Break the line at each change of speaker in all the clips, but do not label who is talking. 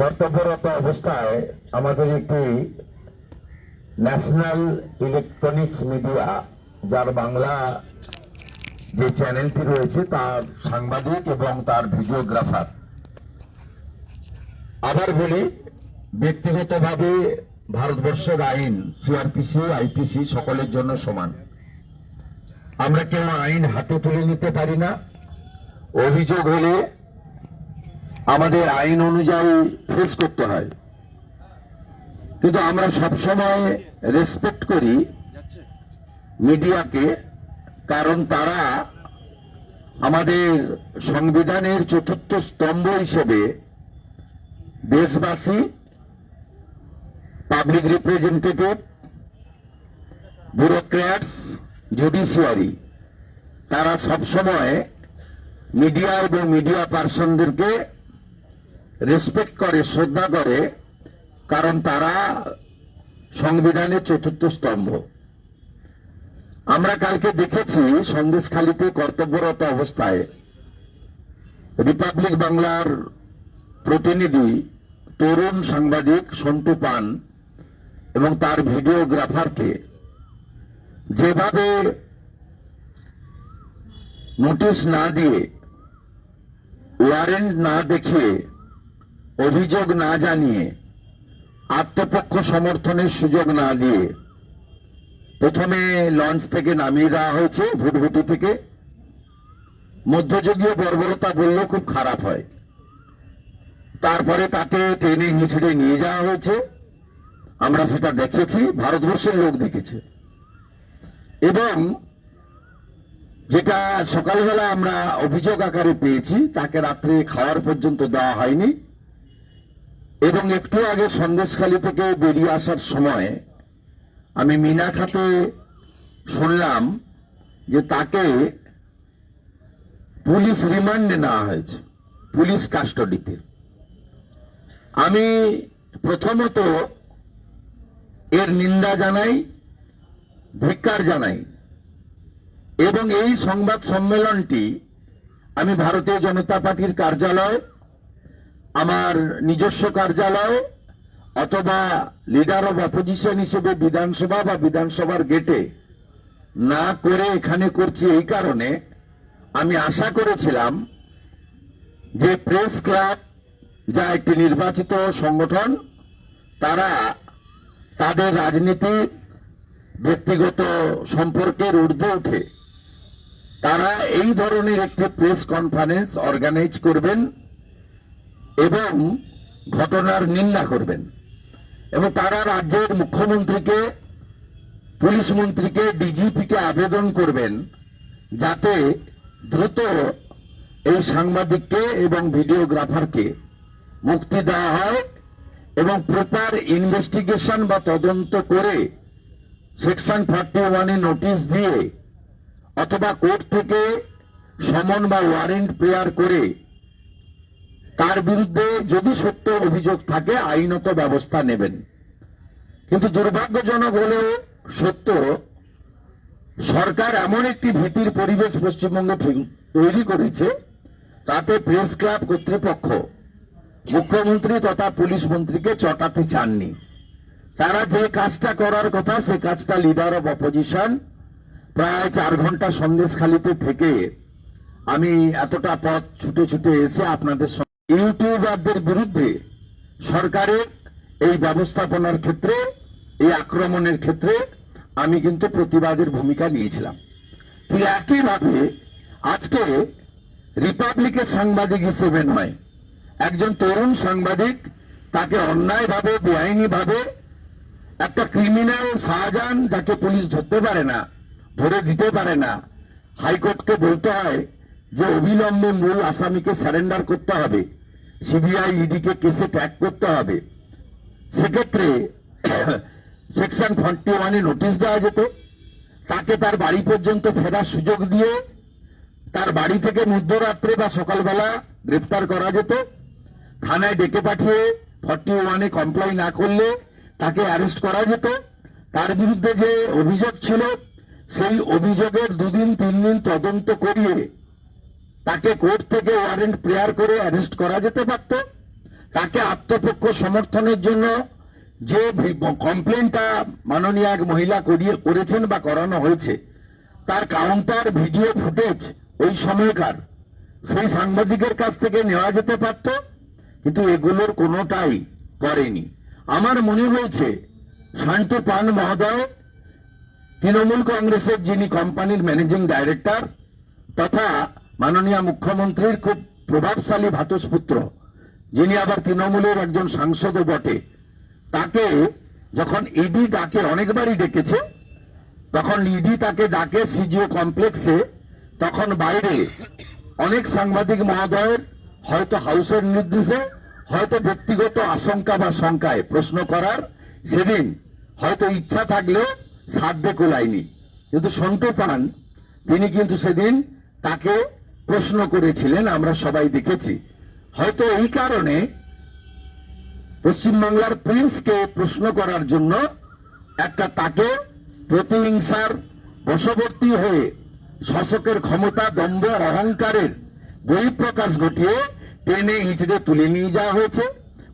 কর্তব্যরত অবস্থায় আমাদের একটি ন্যাশনাল ইলেকট্রনিক্স মিডিয়া, যার বাংলা যে চ্যানেলটি রয়েছে, তার সাংবাদিক এবং তার ভিডিওগ্রাফার। আবার বলি, ব্যক্তিগতভাবে ভারতবর্ষের আইন সিআরপিসি আইপিসি সকলের জন্য সমান। আমরা কেউ আইন হাতে তুলে নিতে পারি না? অভিযোগ হলে আমাদের আইন অনুযায়ী ফেস করতে হয়। কিন্তু আমরা সবসময় রেসপেক্ট করি মিডিয়াকে, কারণ তারা আমাদের সংবিধানের চতুর্থ স্তম্ভ হিসেবে দেশবাসী পাবলিক রিপ্রেজেন্টেটিভ ব্যুরোক্র্যাটস জুডিশিয়ারি তারা সবসময় মিডিয়া এবং মিডিয়া পার্সনদেরকে রেসপেক্ট করে, শ্রদ্ধা করে, কারণ তারা সংবিধানের চতুর্থ স্তম্ভ। আমরা কালকে দেখেছি সন্দেশখালীতে কর্তব্যরত অবস্থায় রিপাবলিক বাংলার প্রতিনিধি তরুণ সাংবাদিক সন্টু পান এবং তার ভিডিওগ্রাফারকে যেভাবে নোটিশ না দিয়ে ওয়ারেন্ট না দেখিয়ে অভিযোগ না জানিয়ে, আত্মপক্ষ সমর্থনের সুযোগ না দিয়ে প্রথমে লঞ্চ থেকে নামিয়ে দেওয়া হয়েছে ভুটভুটি থেকে। মধ্যযুগীয় বর্বরতা বললেও খুব খারাপ হয়। তারপরে তাকে ট্রেনে হিঁচড়ে নিয়ে যাওয়া হয়েছে। আমরা সেটা দেখেছি, ভারতবর্ষের লোক দেখেছে। এবং যেটা সকালবেলা আমরা অভিযোগ আকারে পেয়েছি, তাকে রাত্রে খাওয়ার পর্যন্ত দেওয়া হয়নি। এবং একটু আগে সন্দেশখালী থেকে বেরিয়ে আসার সময় আমি মিনা খাতে শুনলাম যে তাকে পুলিশ রিমান্ডে নেওয়া হয়েছে, পুলিশ কাস্টডিতে। আমি প্রথমত এর নিন্দা জানাই, ধিক্কার জানাই এবং এই সংবাদ সম্মেলনটি আমি ভারতীয় জনতা পার্টির কার্যালয় আমার নিজস্ব কার্যালয় অথবা লিডার অব অপোজিশন হিসেবে বিধানসভা বা বিধানসভার গেটে না করে এখানে করছি এই কারণে আমি আশা করেছিলাম যে প্রেস ক্লাব যা একটি নির্বাচিত সংগঠন, তারা তাদের রাজনীতি ব্যক্তিগত সম্পর্কের ঊর্ধ্বে উঠে তারা এই ধরনের একটি প্রেস কনফারেন্স অর্গানাইজ করবেন। এবং ঘটনার নিন্দা করবেন। এবং তারা রাজ্যের মুখ্যমন্ত্রীকে, পুলিশ মন্ত্রীকে, ডিজিপিকে আবেদন করবেন যাতে দ্রুত এই সাংবাদিককে এবং ভিডিওগ্রাফারকে মুক্তি দেওয়া হয় এবং প্রপার ইনভেস্টিগেশন বা তদন্ত করে সেকশন থার্টি ওয়ানে নোটিশ দিয়ে অথবা কোর্ট থেকে সমন বা ওয়ারেন্ট প্রেয়ার করে তার বিরুদ্ধে যদি সত্য অভিযোগ থাকে, আইনত ব্যবস্থা নেবেন। কিন্তু দুর্ভাগ্যজনক হলেও সত্য, সরকার এমন একটি ভীতির পরিবেশ পশ্চিমবঙ্গে তৈরি করেছে, তাতে প্রেস ক্লাব কর্তৃপক্ষ, মুখ্যমন্ত্রী তথা পুলিশ মন্ত্রীকে চটাতে চাননি। তারা যে কাজটা করার কথা, সে কাজটা লিডার অব অপোজিশন প্রায় চার ঘণ্টা সন্দেশখালিতে থেকে আমি এতটা পথ ছুটে ছুটে এসে আপনাদের ইউটিউবারদের বিরুদ্ধে সরকারের এই ব্যবস্থাপনার ক্ষেত্রে, এই আক্রমণের ক্ষেত্রে আমি কিন্তু প্রতিবাদের ভূমিকা নিয়েছিলাম। ঠিক একইভাবে আজকে রিপাবলিকের সাংবাদিক হিসেবে নয়, একজন তরুণ সাংবাদিক তাকে অন্যায়ভাবে, বেআইনিভাবে একটা ক্রিমিনাল শাহজাহান যাকে পুলিশ ধরতে পারে না, ধরে দিতে পারে না, হাইকোর্টকে বলতে হয় যে অবিলম্বে মূল আসামিকে স্যারেন্ডার করতে হবে। সিবিআই ইডিকে কেসে ট্যাগ করতে হবে। সেক্ষেত্রে সেকশন ফর্টি ওয়ানে নোটিশ দেওয়া যেত। তাকে তার বাড়ি পর্যন্ত ফেরার সুযোগ দিয়ে তার বাড়ি থেকে মধ্যরাত্রে বা সকালবেলা গ্রেপ্তার করা যেত। থানায় ডেকে পাঠিয়ে ফর্টি ওয়ানে কমপ্লাই না করলে তাকে অ্যারেস্ট করা যেত। তার বিরুদ্ধে যে অভিযোগ ছিল, সেই অভিযোগের দুদিন তিন দিন তদন্ত করিয়ে তাকে কোর্ট থেকে ওয়ারেন্ট প্রেয়ার করে অ্যারেস্ট করা যেতে পারত। তাকে আত্মপক্ষ সমর্থনের জন্য যে কমপ্লেনটা মাননীয় এক মহিলা করিয়ে করেছেন বা করানো হয়েছে, তার কাউন্টার ভিডিও ফুটেজ ওই সময়কার, সেই সাংবাদিকের কাছ থেকে নেওয়া যেতে পারত, কিন্তু এগুলোর কোনোটাই করেনি। আমার মনে হয়েছে শান্টু পান মহোদয়, তৃণমূল কংগ্রেসের যিনি কোম্পানির ম্যানেজিং ডাইরেক্টর তথা মাননীয় মুখ্যমন্ত্রীর খুব প্রভাবশালী ভাতসপুত্র, যিনি আবার তৃণমূলের একজন সাংসদও বটে, তাকে যখন ইডি ডাকে অনেকবারই ডেকেছে, তখন ইডি তাকে ডাকে সিজিও কমপ্লেক্সে, তখন বাইরে অনেক সাংবাদিক মহোদয়ের হয়তো হাউসের নির্দেশে, হয়তো ব্যক্তিগত আশঙ্কা বা শঙ্কায় প্রশ্ন করার সেদিন হয়তো ইচ্ছা থাকলেও সাধ্যে কোলায়নি কিন্তু সন্টু পান, তিনি কিন্তু সেদিন তাকে প্রশ্ন করেছিলেন, আমরা সবাই দেখেছি। হয়তো এই কারণে পশ্চিমবাংলার প্রিন্সকে প্রশ্ন করার জন্য একটা তাকে প্রতিহিংসার বশবর্তী হয়ে শাসকের ক্ষমতা দম্ভ অহংকারের বহিঃপ্রকাশ ঘটিয়ে টেনে হিঁচড়ে তুলে নিয়ে যাওয়া হয়েছে।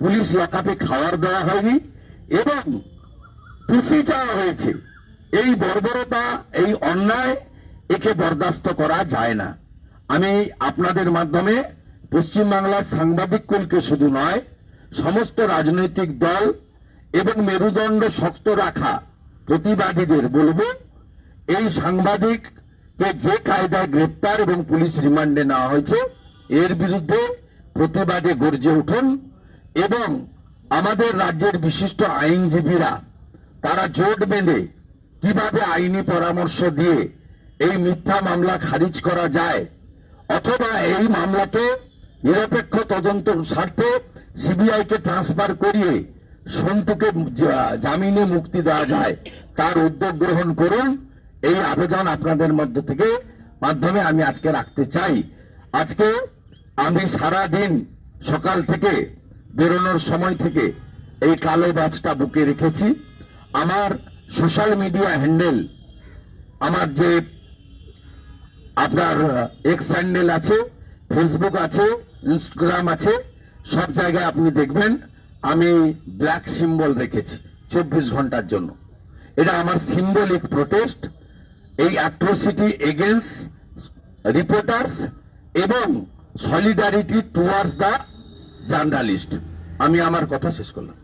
পুলিশ লকাপে খাওয়ার দেওয়া হয়নি এবং পিছিয়ে চাওয়া হয়েছে। এই বর্বরতা, এই অন্যায় একে বরদাস্ত করা যায় না। আমি আপনাদের মাধ্যমে পশ্চিমবাংলার সাংবাদিক কুলকে শুধু নয়, সমস্ত রাজনৈতিক দল এবং মেরুদণ্ড শক্ত রাখা প্রতিবাদীদের বলব, এই সাংবাদিককে যে কায়দায় গ্রেপ্তার এবং পুলিশ রিমান্ডে নেওয়া হয়েছে, এর বিরুদ্ধে প্রতিবাদে গর্জে উঠুন এবং আমাদের রাজ্যের বিশিষ্ট আইনজীবীরা, তারা জোট বেঁধে কীভাবে আইনি পরামর্শ দিয়ে এই মিথ্যা মামলা খারিজ করা যায় অথবা এই মামলাকে নিরপেক্ষ তদন্ত স্বার্থে সিবিআই কে ট্রান্সফার করিয়ে সন্তুকে জামিনে মুক্তি দেওয়া যায়, তার উদ্যোগ গ্রহণ করুন। এই আবেদন আপনাদের মধ্য থেকে মাধ্যমে আমি আজকে রাখতে চাই। আজকে আমি সারা দিন সকাল থেকে বেরোনোর সময় থেকে এই কালো ব্যাচটা বুকে রেখেছি। আমার সোশ্যাল মিডিয়া হ্যান্ডেল, আমার যে আপনার এক্স স্যান্ডেল আছে ফেসবুক আছে ইনস্টাগ্রাম আছে, সব জায়গায় আপনি দেখবেন, আমি ব্ল্যাক সিম্বল রেখেছি চব্বিশ ঘণ্টার জন্য। এটা আমার সিম্বলিক প্রোটেস্ট এই অ্যাট্রোসিটি এগেনস্ট রিপোর্টার্স এবং সলিডারিটি টুয়ার্ডস দ্য জার্নালিস্ট আমি আমার কথা শেষ করলাম।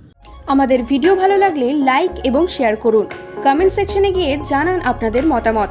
আমাদের ভিডিও ভালো লাগলে লাইক এবং শেয়ার করুন। কমেন্ট সেকশনে গিয়ে জানান আপনাদের মতামত।